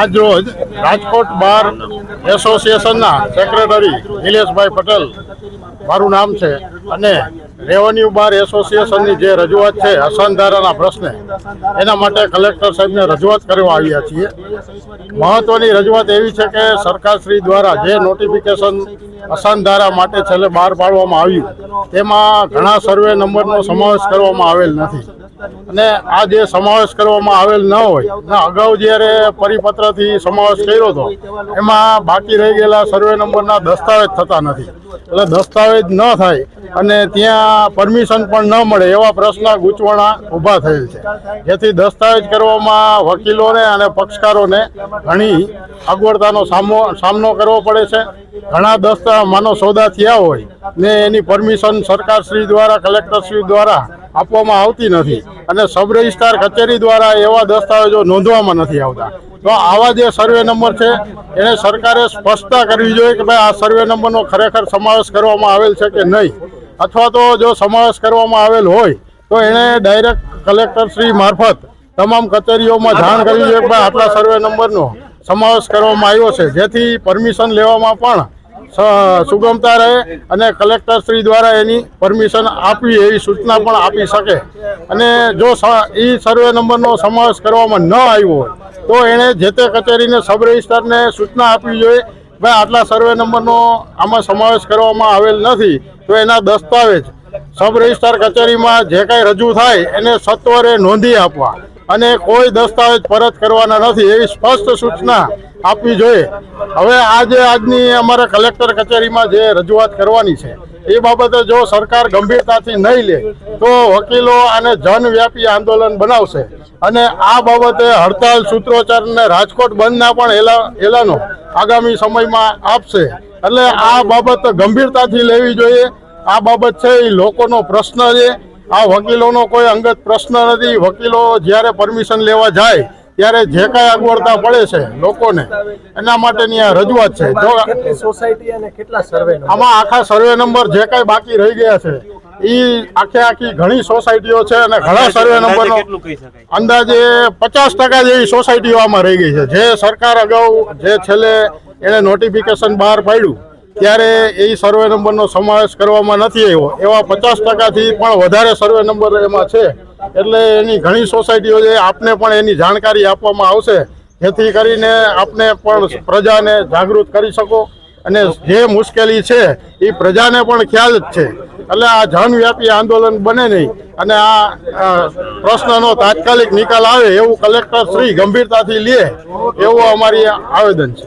આજ રોજ રાજકોટ બાર એસોસિએશનના સેક્રેટરી નિલેશભાઈ પટેલ મારું નામ છે અને રેવન્યુ બાર એસોસિએશનની જે રજૂઆત છે અસંધારાના પ્રશ્ને, એના માટે કલેક્ટર સાહેબને રજૂઆત કરવા આવ્યા છીએ. મહત્વની રજૂઆત એવી છે કે સરકારશ્રી દ્વારા જે નોટિફિકેશન અસંધારા માટે છેલ્લે બહાર પાડવામાં આવ્યું, તેમાં ઘણા સર્વે નંબરનો સમાવેશ કરવામાં આવેલ નથી. અને આ જે સમાવેશ કરવામાં આવેલ ન હોય ને અગાઉ જ્યારે પરિપત્રથી સમાવેશ કર્યો હતો, એમાં બાકી રહી ગયેલા સર્વે નંબરના દસ્તાવેજ થતા નથી. એટલે દસ્તાવેજ ન થાય અને ત્યાં પરમિશન પણ ન મળે એવા પ્રશ્ન ગૂંચવણા ઊભા થયેલ છે. જેથી દસ્તાવેજ કરવામાં વકીલોને અને પક્ષકારોને ઘણી અગવડતાનો સામો, સામનો કરવો પડે છે. ઘણા દસ્તા માનો સોદા થયા હોય ને એની પરમિશન સરકારશ્રી દ્વારા કલેક્ટરશ્રી દ્વારા આપવામાં આવતી નથી. અને સબ રજિસ્ટ્રાર કચેરી દ્વારા એવા દસ્તાવેજો નોંધવામાં નથી આવતા. તો આવા જે સર્વે નંબર છે, એને સરકારે સ્પષ્ટતા કરવી જોઈએ કે ભાઈ આ સર્વે નંબરનો ખરેખર સમાવેશ કરવામાં આવેલ છે કે નહીં. અથવા તો જો સમાવેશ કરવામાં આવેલ હોય, તો એણે ડાયરેક્ટ કલેક્ટરશ્રી મારફત તમામ કચેરીઓમાં જાણ કરવી જોઈએ કે ભાઈ આટલા સર્વે નંબરનો સમાવેશ કરવામાં આવ્યો છે. જેથી પરમિશન લેવામાં પણ સુગમતા રહે અને કલેક્ટર શ્રી દ્વારા એની પરમિશન આપવી એવી સૂચના પણ આપી શકે. અને જો એ સર્વે નંબરનો સમાવેશ કરવામાં ન આવ્યો તો એણે જે તે કચેરીને સબ રજિસ્ટરને સૂચના આપવી જોઈએ ભાઈ આટલા સર્વે નંબરનો આમાં સમાવેશ કરવામાં આવેલ નથી, તો એના દસ્તાવેજ સબ રજિસ્ટર કચેરીમાં જે કાંઈ રજૂ થાય, એને સત્વરે નોંધી આપવા. અને કોઈ દસ્તાવેજ પરત કરવાના નથી, એવી સ્પષ્ટ સૂચના આપવી જોઈએ. હવે આજે આજની અમારે કલેક્ટર કચેરીમાં જે રજૂઆત કરવાની છે, એ બાબતે જો સરકાર ગંભીરતાથી નહીં લે, તો વકીલો અને જનવ્યાપી આંદોલન બનાવશે. અને આ બાબતે હડતાલ, સૂત્રોચ્ચાર અને રાજકોટ બંધના પણ એલા, એલાનો આગામી સમયમાં આપશે. એટલે આ બાબત ગંભીરતાથી લેવી જોઈએ. આ બાબત છે એ લોકોનો પ્રશ્ન છે. આ વકીલોનો કોઈ અંગત પ્રશ્ન નથી. વકીલો જ્યારે પરમિશન લેવા જાય ત્યારે જે કાંઈ અગવડતા પડે છે લોકોને એના માટેની આ રજૂઆત છે. જો કેટલી સોસાયટી અને કેટલા સર્વે આમાં આખા સર્વે નંબર જે કાંઈ બાકી રહી ગયા છે એ આખે આખી ઘણી સોસાયટીઓ છે અને ઘણા સર્વે નંબરનો કેટલું કહી શકાય? અંદાજે પચાસ ટકા જેવી સોસાયટીઓ આમાં રહી ગઈ છે. જે સરકાર અગાઉ જે છેલ્લે એણે નોટિફિકેશન બહાર પાડ્યું ત્યારે એ સર્વે નંબરનો સમાવેશ કરવામાં નથી આવ્યો. એવા પચાસ ટકાથી પણ વધારે સર્વે નંબર એમાં છે. એટલે એની ઘણી સોસાયટીઓ છે આપને પણ એની જાણકારી આપવામાં આવશે જેથી કરીને આપને પણ પ્રજાને જાગૃત કરી શકો. અને જે મુશ્કેલી છે એ પ્રજાને પણ ખ્યાલ જ છે. એટલે આ જનવ્યાપી આંદોલન બને નહીં. અને આ પ્રશ્નનો તાત્કાલિક નિકાલ આવે એવું કલેક્ટર શ્રી ગંભીરતાથી લે એવું અમારી આવેદન છે.